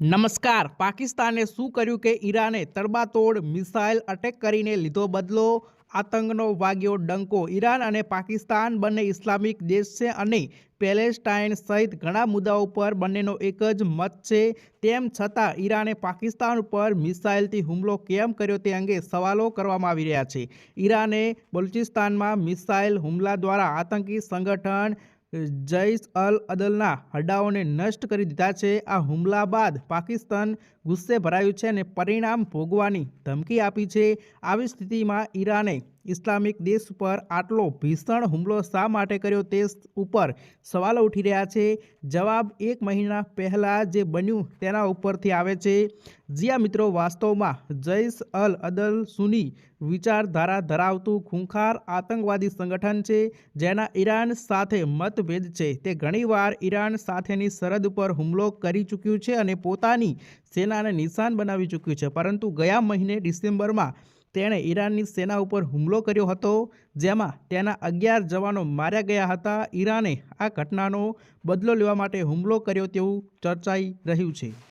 નમસ્કાર. પાકિસ્તાને શું કર્યું કે ઈરાને તડબાતોડ મિસાઇલ અટેક કરીને લીધો બદલો? આતંકનો વાગ્યો ડંકો. ઈરાન અને પાકિસ્તાન બંને ઇસ્લામિક દેશ છે અને પેલેસ્ટાઇન સહિત ઘણા મુદ્દાઓ પર બંનેનો એક જ મત છે. તેમ છતાં, ઈરાને પાકિસ્તાન ઉપર મિસાઇલથી હુમલો કેમ કર્યો તે અંગે સવાલો કરવામાં આવી રહ્યા છે. ઈરાને બલુચિસ્તાનમાં મિસાઇલ હુમલા દ્વારા આતંકી સંગઠન જૈશ અલ અદલના હડ્ડાઓને નષ્ટ કરી દીધા છે. આ હુમલા બાદ પાકિસ્તાન ગુસ્સે ભરાયું છે અને પરિણામ ભોગવાની ધમકી આપી છે. આવી સ્થિતિમાં ઈરાને ઇસ્લામિક દેશ ઉપર આટલો ભીષણ હુમલો શા માટે કર્યો તે ઉપર સવાલો ઉઠી રહ્યા છે. જવાબ એક મહિના પહેલાં જે બન્યું તેના ઉપરથી આવે છે. જ્યાં મિત્રો, વાસ્તવમાં જૈશ અલ અદલ સુની વિચારધારા ધરાવતું ખૂંખાર આતંકવાદી સંગઠન છે, જેના ઈરાન સાથે મતભેદ છે. તે ઘણીવાર ઈરાન સાથેની સરહદ પર હુમલો કરી ચૂક્યું છે અને પોતાની સેનાને નિશાન બનાવી ચૂક્યું છે. પરંતુ ગયા મહિને ડિસેમ્બરમાં તેણે ઈરાનની સેના ઉપર હુમલો કર્યો હતો, જેમાં તેના અગિયાર જવાનો માર્યા ગયા હતા. ઈરાને આ ઘટનાનો બદલો લેવા માટે હુમલો કર્યો તેવું ચર્ચાઈ રહ્યું છે.